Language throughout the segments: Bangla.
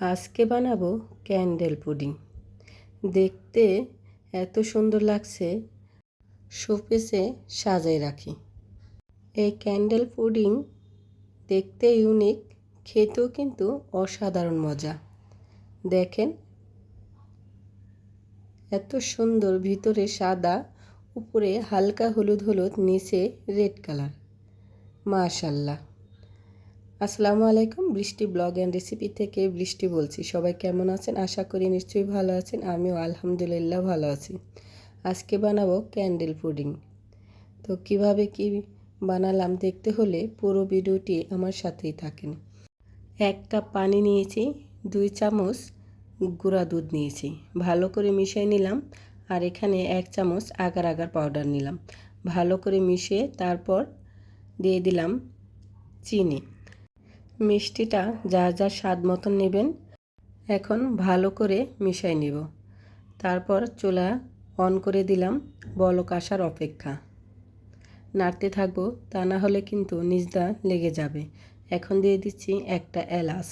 আজকে বানাবো ক্যান্ডেল পুডিং। দেখতে এত সুন্দর লাগছে, শোপিসে সাজাই রাখি। এই ক্যান্ডেল পুডিং দেখতে ইউনিক, খেতেও কিন্তু অসাধারণ মজা। দেখেন, এত সুন্দর ভিতরে সাদা, উপরে হালকা হলুদ হলুদ, নিচে রেড কালার। মাশাল্লাহ। আসসালামু আলাইকুম, বৃষ্টি ব্লগ অ্যান্ড রেসিপি থেকে বৃষ্টি বলছি। সবাই কেমন আছেন? আশা করি নিশ্চয়ই ভালো আছেন। আমিও আলহামদুলিল্লাহ ভালো আছি। আজকে বানাবো ক্যান্ডেল পুডিং। তো কীভাবে কি বানালাম দেখতে হলে পুরো ভিডিওটি আমার সাথেই থাকেন। এক কাপ পানি নিয়েছি, দুই চামচ গুঁড়া দুধ নিয়েছি। ভালো করে মিশিয়ে নিলাম আর এখানে এক চামচ আগার আগার পাউডার নিলাম। ভালো করে মিশিয়ে তারপর দিয়ে দিলাম চিনি। মিষ্টিটা যা যা স্বাদ মতন নেবেন, এখন ভালো করে মিশাই নেব। তারপর চুলা অন করে দিলাম বলক আসার অপেক্ষা। নাড়তে থাকব, তা না হলে কিন্তু নিজদা লেগে যাবে। এখন দিয়ে দিচ্ছি একটা এলাচ।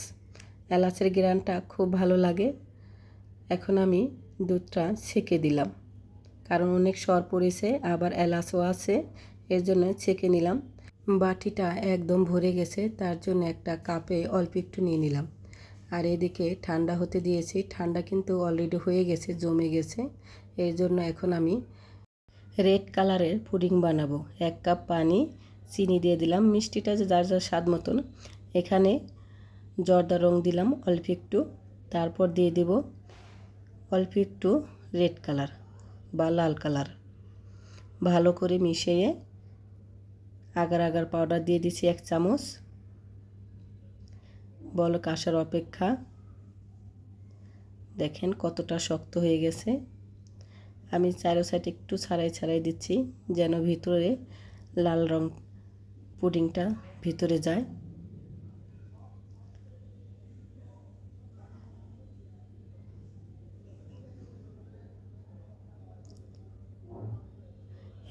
এলাচের গ্রানটা খুব ভালো লাগে। এখন আমি দুধটা ছেঁকে দিলাম। কারণ অনেক সর পড়েছে, আবার এলাচও আছে, এর জন্য ছেঁকে নিলাম। বাটিটা একদম ভরে গেছে, তার জন্য একটা কাপে অল্প একটু নিয়ে নিলাম। আর এদিকে ঠান্ডা হতে দিয়েছি, ঠান্ডা কিন্তু অলরেডি হয়ে গেছে, জমে গেছে। এর জন্য এখন আমি রেড কালারের পুডিং বানাবো। এক কাপ পানি, চিনি দিয়ে দিলাম, মিষ্টিটা যে যার যার স্বাদ মতন। এখানে জর্দা রং দিলাম অল্প একটু, তারপর দিয়ে দেব অল্প একটু রেড কালার বা লাল কালার ভালো করে মিশিয়ে আগার আগার পাউডার দিয়ে দিছি এক চামচ। বলক আসার অপেক্ষা। দেখেন কতটা শক্ত হয়ে গেছে। আমি চারো সাইড একটু ছাড়াই ছাড়াই দিচ্ছি যেন ভিতরে লাল রং পুডিংটা ভিতরে যায়।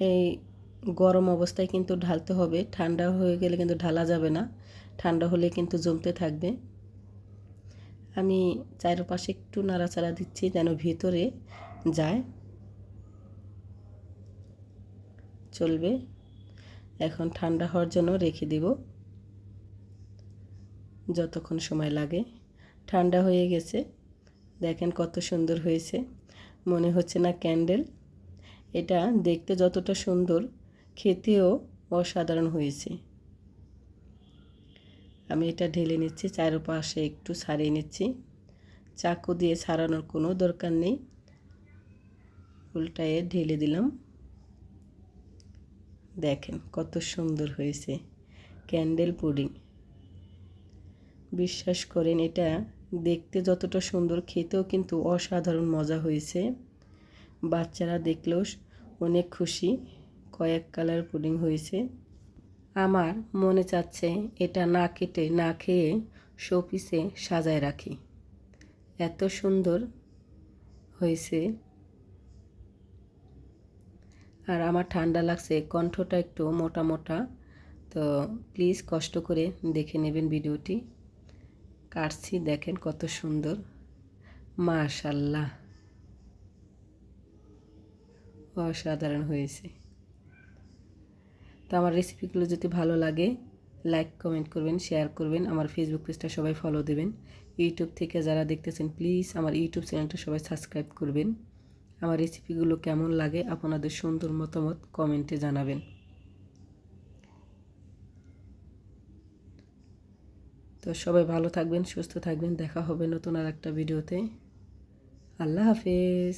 এই গরম অবস্থায় কিন্তু ঢালতে হবে। ঠান্ডা হয়ে গেলে কিন্তু ঢালা যাবে না। ঠান্ডা হলে কিন্তু জমতে থাকবে। আমি চারপাশে একটু নাড়াচাড়া দিচ্ছি যেন ভিতরে যায়। চলবে। এখন ঠান্ডা হওয়ার জন্য রেখে দিব। যতক্ষণ সময় লাগে। ঠান্ডা হয়ে গেছে। দেখেন কত সুন্দর হয়েছে। মনে হচ্ছে না ক্যান্ডেল। এটা দেখতে যতটা সুন্দর খেতেও অসাধারণ হয়েছে। আমি এটা ঢেলে নিচ্ছি, চারপাশে একটু ছাড়িয়ে নিচ্ছি। চাকু দিয়ে ছাড়ানোর কোনো দরকার নেই। উল্টায়ে ঢেলে দিলাম। দেখেন কত সুন্দর হয়েছে ক্যান্ডেল পুডিং। বিশ্বাস করেন, এটা দেখতে যতটা সুন্দর, খেতেও কিন্তু অসাধারণ মজা হয়েছে। বাচ্চারা দেখলেও অনেক খুশি। কয়েক কালার পুডিং হয়েছে। আমার মনে চাচ্ছে এটা না কেটে, না খেয়ে শোপিসে সাজায় রাখি। এত সুন্দর হয়েছে। আর আমার ঠান্ডা লাগছে, কণ্ঠটা একটু মোটা মোটা। তো প্লিজ কষ্ট করে দেখে নেবেন ভিডিওটি। কাটছি, দেখেন কত সুন্দর। মাশাল্লাহ। অসাধারণ হয়েছে। তো আমার রেসিপিগুলো যদি ভালো লাগে লাইক কমেন্ট করবেন শেয়ার করবেন। আমার ফেসবুক পেজটা সবাই ফলো দেবেন। ইউটিউব থেকে যারা দেখতেছেন প্লিজ আমার ইউটিউব চ্যানেলটা সবাই সাবস্ক্রাইব করবেন। আমার রেসিপিগুলো কেমন লাগে, আপনাদের সুন্দর মতামত কমেন্টে জানাবেন। তো সবাই ভালো থাকবেন, সুস্থ থাকবেন। দেখা হবে নতুন আর একটা ভিডিওতে আল্লাহ হাফেজ।